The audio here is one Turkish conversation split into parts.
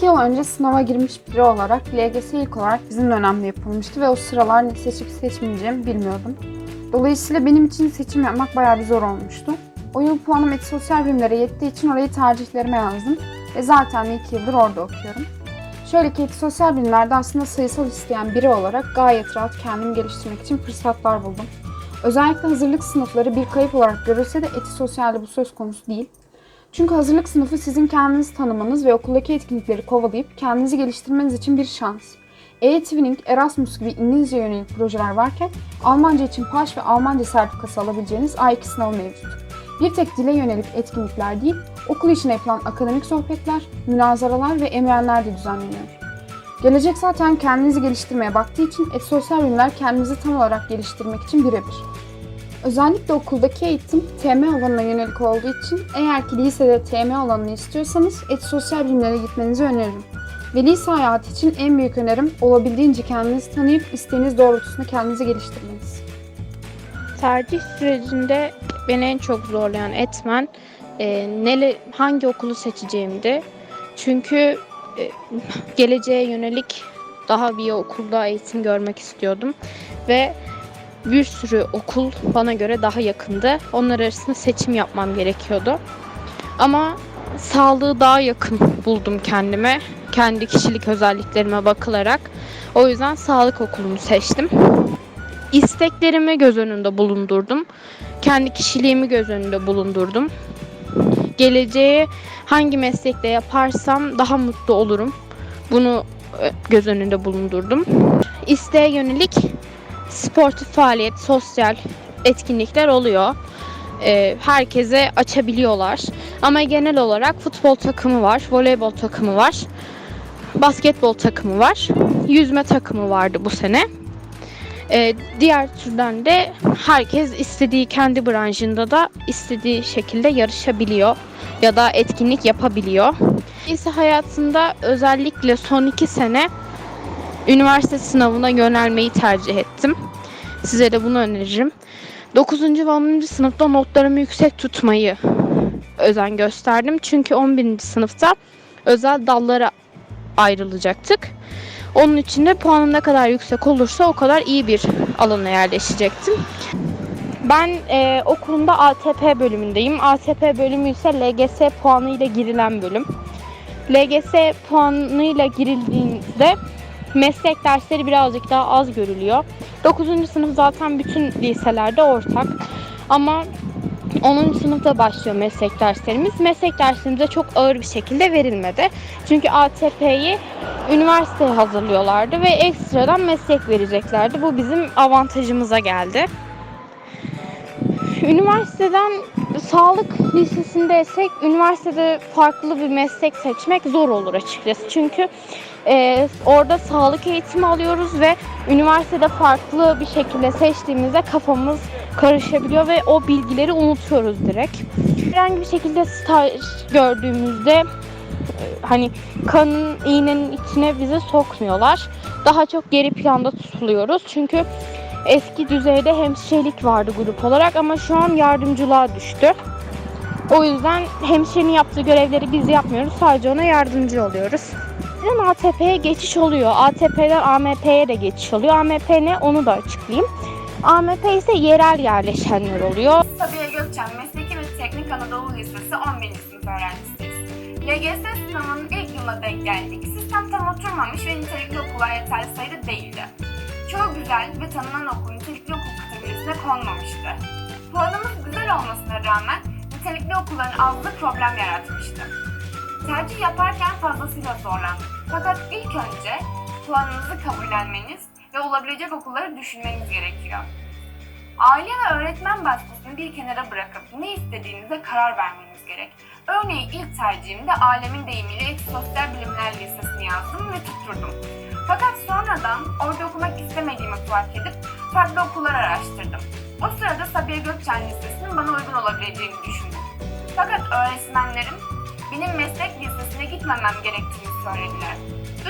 İki yıl önce sınava girmiş biri olarak LGS ilk olarak bizim dönemde yapılmıştı ve o sıralar ne seçip seçmeyeceğimi bilmiyordum. Dolayısıyla benim için seçim yapmak bayağı bir zor olmuştu. O yıl puanım eti sosyal bilimlere yettiği için orayı tercihlerime yazdım ve zaten de iki yıldır orada okuyorum. Şöyle ki sosyal bilimlerde aslında sayısal isteyen biri olarak gayet rahat kendimi geliştirmek için fırsatlar buldum. Özellikle hazırlık sınıfları bir kayıp olarak görülse de eti sosyalde bu söz konusu değil. Çünkü hazırlık sınıfı sizin kendinizi tanımanız ve okuldaki etkinlikleri kovalayıp kendinizi geliştirmeniz için bir şans. E-Twinning, Erasmus gibi İngilizce yönelik projeler varken Almanca için PAŞ ve Almanca sertifikası alabileceğiniz A2 sınavı mevcut. Bir tek dile yönelik etkinlikler değil, okul içinde yapılan akademik sohbetler, münazaralar ve emrenler de düzenleniyor. Gelecek zaten kendinizi geliştirmeye baktığı için et sosyal bilimler kendinizi tam olarak geliştirmek için birebir. Özellikle okuldaki eğitim TM alanına yönelik olduğu için eğer ki lisede TM alanını istiyorsanız et sosyal bilimlere gitmenizi öneririm. Ve lise hayatı için en büyük önerim olabildiğince kendinizi tanıyıp isteğiniz doğrultusunda kendinizi geliştirmeniz. Tercih sürecinde beni en çok zorlayan etmen e, nele, hangi okulu seçeceğimdi. Çünkü e, geleceğe yönelik daha bir okulda eğitim görmek istiyordum ve bir sürü okul bana göre daha yakındı. Onlar arasında seçim yapmam gerekiyordu. Ama sağlığı daha yakın buldum kendime. Kendi kişilik özelliklerime bakılarak. O yüzden sağlık okulunu seçtim isteklerimi göz önünde bulundurdum. Kendi kişiliğimi göz önünde bulundurdum. Geleceği hangi meslekte yaparsam daha mutlu olurum. Bunu e, göz önünde bulundurdum. İsteğe yönelik sportif faaliyet, sosyal etkinlikler oluyor. E, herkese açabiliyorlar. Ama genel olarak futbol takımı var, voleybol takımı var, basketbol takımı var, yüzme takımı vardı bu sene. Ee, diğer türden de herkes istediği kendi branşında da istediği şekilde yarışabiliyor ya da etkinlik yapabiliyor. Lise hayatında özellikle son iki sene üniversite sınavına yönelmeyi tercih ettim. Size de bunu öneririm. 9. ve 10. sınıfta notlarımı yüksek tutmayı özen gösterdim. Çünkü 11. sınıfta özel dallara ayrılacaktık. Onun için de puanım ne kadar yüksek olursa o kadar iyi bir alana yerleşecektim. Ben e, okulumda ATP bölümündeyim. ATP bölümü ise LGS puanıyla girilen bölüm. LGS puanıyla girildiğinde meslek dersleri birazcık daha az görülüyor. 9. sınıf zaten bütün liselerde ortak. Ama 10. sınıfta başlıyor meslek derslerimiz. Meslek derslerimize çok ağır bir şekilde verilmedi. Çünkü ATP'yi üniversiteye hazırlıyorlardı ve ekstradan meslek vereceklerdi. Bu bizim avantajımıza geldi. Üniversiteden sağlık lisesindeysek üniversitede farklı bir meslek seçmek zor olur açıkçası. Çünkü e, orada sağlık eğitimi alıyoruz ve üniversitede farklı bir şekilde seçtiğimizde kafamız karışabiliyor ve o bilgileri unutuyoruz direkt. Herhangi bir şekilde staj gördüğümüzde e, hani kanın iğnenin içine bizi sokmuyorlar. Daha çok geri planda tutuluyoruz. Çünkü eski düzeyde hemşirelik vardı grup olarak ama şu an yardımcılığa düştü. O yüzden hemşirenin yaptığı görevleri biz yapmıyoruz. Sadece ona yardımcı oluyoruz. Bizden ATP'ye geçiş oluyor. ATP'den AMP'ye de geçiş oluyor. AMP ne onu da açıklayayım. AMP ise yerel yerleşenler oluyor. Sabiha Gökçen Mesleki ve Teknik Anadolu Lisesi 11. sınıf öğrencisiyiz. LGS sınavının ilk yılına denk geldik. Sistem tam oturmamış ve nitelikli okullar yeterli sayıda değildi. Çoğu güzel ve tanınan okul nitelikli okul kategorisine konmamıştı. Puanımız güzel olmasına rağmen nitelikli okulların azlığı problem yaratmıştı. Tercih yaparken fazlasıyla zorlandık. Fakat ilk önce puanınızı kabullenmeniz ve olabilecek okulları düşünmeniz gerekiyor. Aile ve öğretmen baskısını bir kenara bırakıp ne istediğinize karar vermeniz gerek. Örneğin ilk tercihimde alemin deyimiyle Sosyal Bilimler Lisesi'ni yazdım ve tutturdum. Fakat sonradan orada okumak istemediğimi fark edip farklı okullar araştırdım. O sırada Sabiha Gökçen Lisesi'nin bana uygun olabileceğini düşündüm. Fakat öğretmenlerim benim meslek lisesine gitmemem gerektiğini söylediler.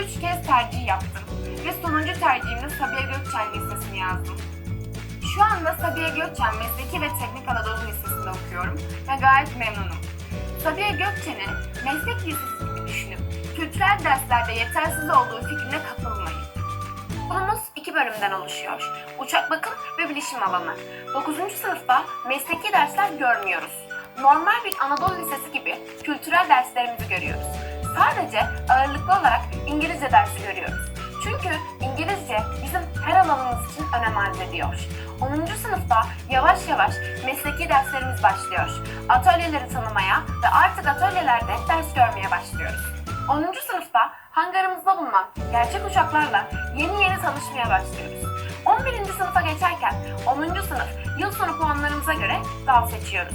Üç kez tercih yaptım ve sonuncu tercihimde Sabiha Gökçen Lisesi'ni yazdım. Şu anda Sabiha Gökçen Mesleki ve Teknik Anadolu Lisesi'nde okuyorum ve gayet memnunum. Sabiha Gökçen'i meslek lisesi gibi düşünüp kültürel derslerde yetersiz olduğu fikrine kapılmayın. Okulumuz iki bölümden oluşuyor. Uçak bakım ve bilişim alanı. 9. sınıfta mesleki dersler görmüyoruz. Normal bir Anadolu Lisesi gibi kültürel derslerimizi görüyoruz. Sadece ağırlıklı olarak İngilizce dersi görüyoruz. Çünkü İngilizce bizim her alanımız için önem arz ediyor. 10. sınıfta yavaş yavaş mesleki derslerimiz başlıyor. Atölyeleri tanımaya ve artık atölyelerde ders görmeye başlıyoruz. 10. sınıfta hangarımızda bulunan gerçek uçaklarla yeni yeni tanışmaya başlıyoruz. 11. sınıfa geçerken 10. sınıf yıl sonu puanlarımıza göre dal seçiyoruz.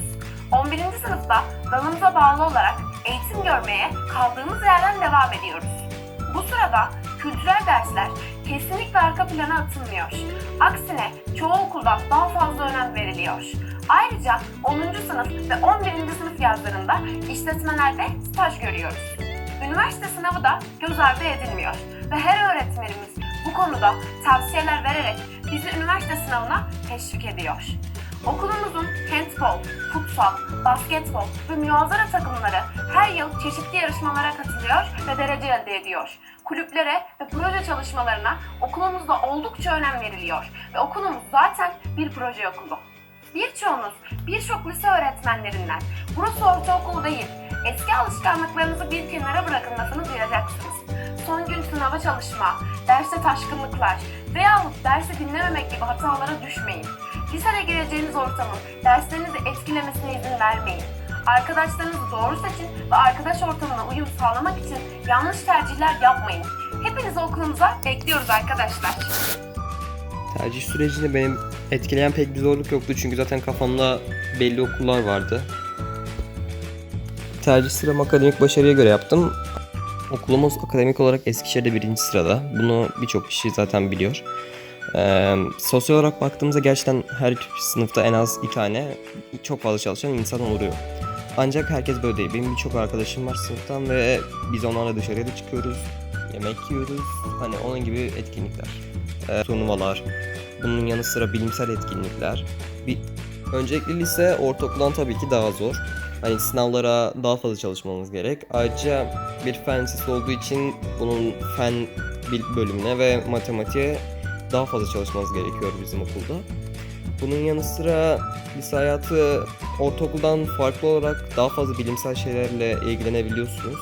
11. sınıfta dalımıza bağlı olarak eğitim görmeye kaldığımız yerden devam ediyoruz. Bu sırada kültürel dersler kesinlikle arka plana atılmıyor. Aksine çoğu okulda daha fazla önem veriliyor. Ayrıca 10. sınıf ve 11. sınıf yazlarında işletmelerde staj görüyoruz. Üniversite sınavı da göz ardı edilmiyor ve her öğretmenimiz bu konuda tavsiyeler vererek bizi üniversite sınavına teşvik ediyor. Okulumuzun handbol, futsal, basketbol ve müazara takımları her yıl çeşitli yarışmalara katılıyor ve derece elde ediyor. Kulüplere ve proje çalışmalarına okulumuzda oldukça önem veriliyor ve okulumuz zaten bir proje okulu. Birçoğunuz birçok lise öğretmenlerinden burası ortaokul değil, eski alışkanlıklarınızı bir kenara bırakın lafını duyacaksınız. Son gün sınava çalışma, derste taşkınlıklar veyahut dersi dinlememek gibi hatalara düşmeyin. Lisede gireceğiniz ortamın derslerinizi etkilemesine izin vermeyin. Arkadaşlarınızı doğru seçin ve arkadaş ortamına uyum sağlamak için yanlış tercihler yapmayın. Hepinizi okulumuza bekliyoruz arkadaşlar. Tercih sürecinde benim etkileyen pek bir zorluk yoktu çünkü zaten kafamda belli okullar vardı. Tercih sıramı akademik başarıya göre yaptım. Okulumuz akademik olarak Eskişehir'de birinci sırada. Bunu birçok kişi zaten biliyor. Ee, sosyal olarak baktığımızda gerçekten her sınıfta en az iki tane çok fazla çalışan insan oluyor. Ancak herkes böyle değil. Benim birçok arkadaşım var sınıftan ve biz onlarla dışarıya da çıkıyoruz. Yemek yiyoruz. Hani onun gibi etkinlikler. Ee, turnuvalar. Bunun yanı sıra bilimsel etkinlikler. Bir, öncelikle lise ortaokuldan tabii ki daha zor. Hani sınavlara daha fazla çalışmamız gerek. Ayrıca bir fen lisesi olduğu için bunun fen bölümüne ve matematiğe daha fazla çalışmamız gerekiyor bizim okulda. Bunun yanı sıra lise hayatı ortaokuldan farklı olarak daha fazla bilimsel şeylerle ilgilenebiliyorsunuz.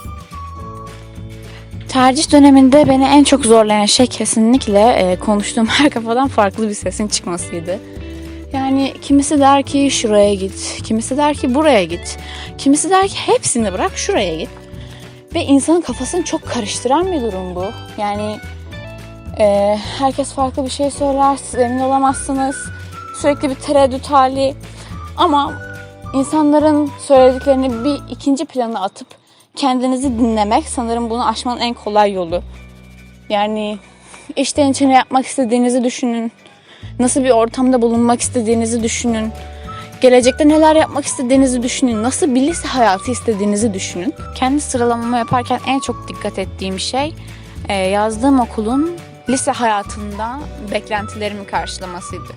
Tercih döneminde beni en çok zorlayan şey kesinlikle e, konuştuğum her kafadan farklı bir sesin çıkmasıydı. Yani kimisi der ki şuraya git, kimisi der ki buraya git, kimisi der ki hepsini bırak şuraya git. Ve insanın kafasını çok karıştıran bir durum bu. Yani e, herkes farklı bir şey söyler, siz emin olamazsınız. Sürekli bir tereddüt hali. Ama insanların söylediklerini bir ikinci plana atıp kendinizi dinlemek sanırım bunu aşmanın en kolay yolu. Yani içten içine yapmak istediğinizi düşünün. Nasıl bir ortamda bulunmak istediğinizi düşünün. Gelecekte neler yapmak istediğinizi düşünün. Nasıl bir lise hayatı istediğinizi düşünün. Kendi sıralamamı yaparken en çok dikkat ettiğim şey e, yazdığım okulun lise hayatında beklentilerimi karşılamasıydı.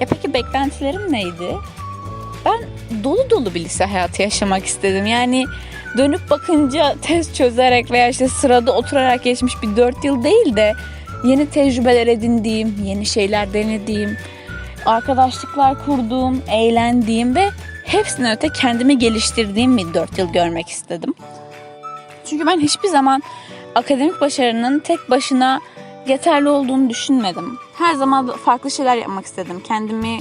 Ya peki beklentilerim neydi? Ben dolu dolu bir lise hayatı yaşamak istedim. Yani dönüp bakınca test çözerek veya işte sırada oturarak geçmiş bir 4 yıl değil de yeni tecrübeler edindiğim, yeni şeyler denediğim, arkadaşlıklar kurduğum, eğlendiğim ve hepsinden öte kendimi geliştirdiğim bir 4 yıl görmek istedim. Çünkü ben hiçbir zaman akademik başarının tek başına yeterli olduğunu düşünmedim. Her zaman farklı şeyler yapmak istedim. Kendimi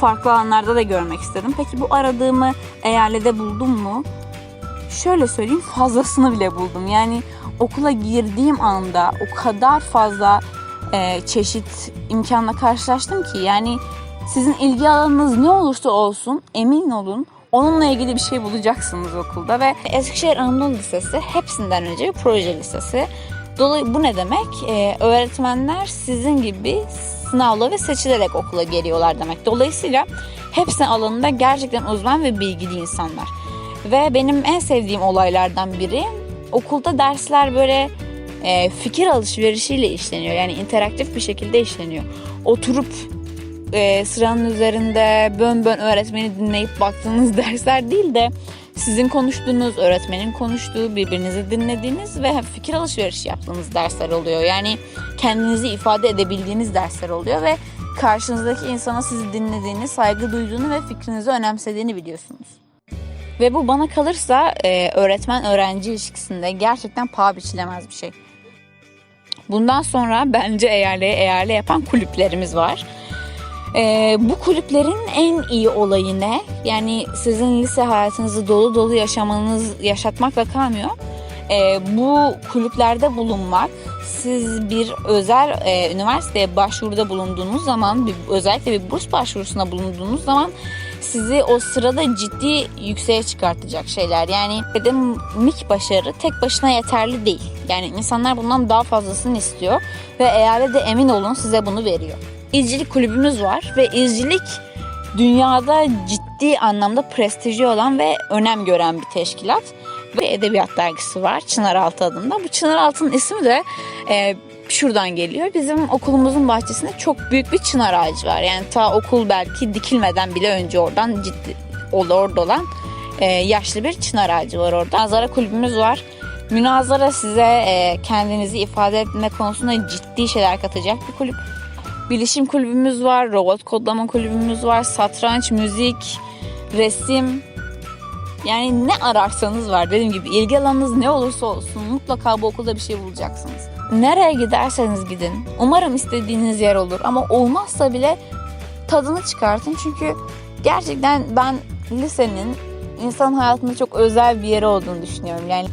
farklı alanlarda da görmek istedim. Peki bu aradığımı eyalede buldum mu? Şöyle söyleyeyim fazlasını bile buldum. Yani okula girdiğim anda o kadar fazla e, çeşit imkanla karşılaştım ki yani sizin ilgi alanınız ne olursa olsun emin olun onunla ilgili bir şey bulacaksınız okulda ve Eskişehir Anadolu Lisesi hepsinden önce bir proje lisesi. Dolayı bu ne demek? Ee, öğretmenler sizin gibi sınavla ve seçilerek okula geliyorlar demek. Dolayısıyla hepsi alanında gerçekten uzman ve bilgili insanlar. Ve benim en sevdiğim olaylardan biri okulda dersler böyle e, fikir alışverişiyle işleniyor. Yani interaktif bir şekilde işleniyor. Oturup e, sıranın üzerinde bön bön öğretmeni dinleyip baktığınız dersler değil de Sizin konuştuğunuz, öğretmenin konuştuğu, birbirinizi dinlediğiniz ve fikir alışverişi yaptığınız dersler oluyor. Yani kendinizi ifade edebildiğiniz dersler oluyor ve karşınızdaki insana sizi dinlediğini, saygı duyduğunu ve fikrinizi önemsediğini biliyorsunuz. Ve bu bana kalırsa e, öğretmen-öğrenci ilişkisinde gerçekten paha biçilemez bir şey. Bundan sonra bence eğerliğe eğerli yapan kulüplerimiz var. E, bu kulüplerin en iyi olayı ne? Yani sizin lise hayatınızı dolu dolu yaşamanız yaşatmakla kalmıyor. E, bu kulüplerde bulunmak, siz bir özel e, üniversiteye başvuruda bulunduğunuz zaman, bir, özellikle bir burs başvurusuna bulunduğunuz zaman sizi o sırada ciddi yükseğe çıkartacak şeyler. Yani akademik başarı tek başına yeterli değil. Yani insanlar bundan daha fazlasını istiyor ve eğer de emin olun size bunu veriyor. İzcilik kulübümüz var ve izcilik dünyada ciddi anlamda prestijli olan ve önem gören bir teşkilat. Ve edebiyat dergisi var Çınaraltı adında. Bu Çınaraltı'nın ismi de e, şuradan geliyor. Bizim okulumuzun bahçesinde çok büyük bir çınar ağacı var. Yani ta okul belki dikilmeden bile önce oradan ciddi orada olan e, yaşlı bir çınar ağacı var orada. Münazara kulübümüz var. Münazara size e, kendinizi ifade etme konusunda ciddi şeyler katacak bir kulüp. Bilişim kulübümüz var, robot kodlama kulübümüz var, satranç, müzik, resim. Yani ne ararsanız var. Dediğim gibi ilgi alanınız ne olursa olsun mutlaka bu okulda bir şey bulacaksınız. Nereye giderseniz gidin. Umarım istediğiniz yer olur ama olmazsa bile tadını çıkartın. Çünkü gerçekten ben lisenin insan hayatında çok özel bir yeri olduğunu düşünüyorum. Yani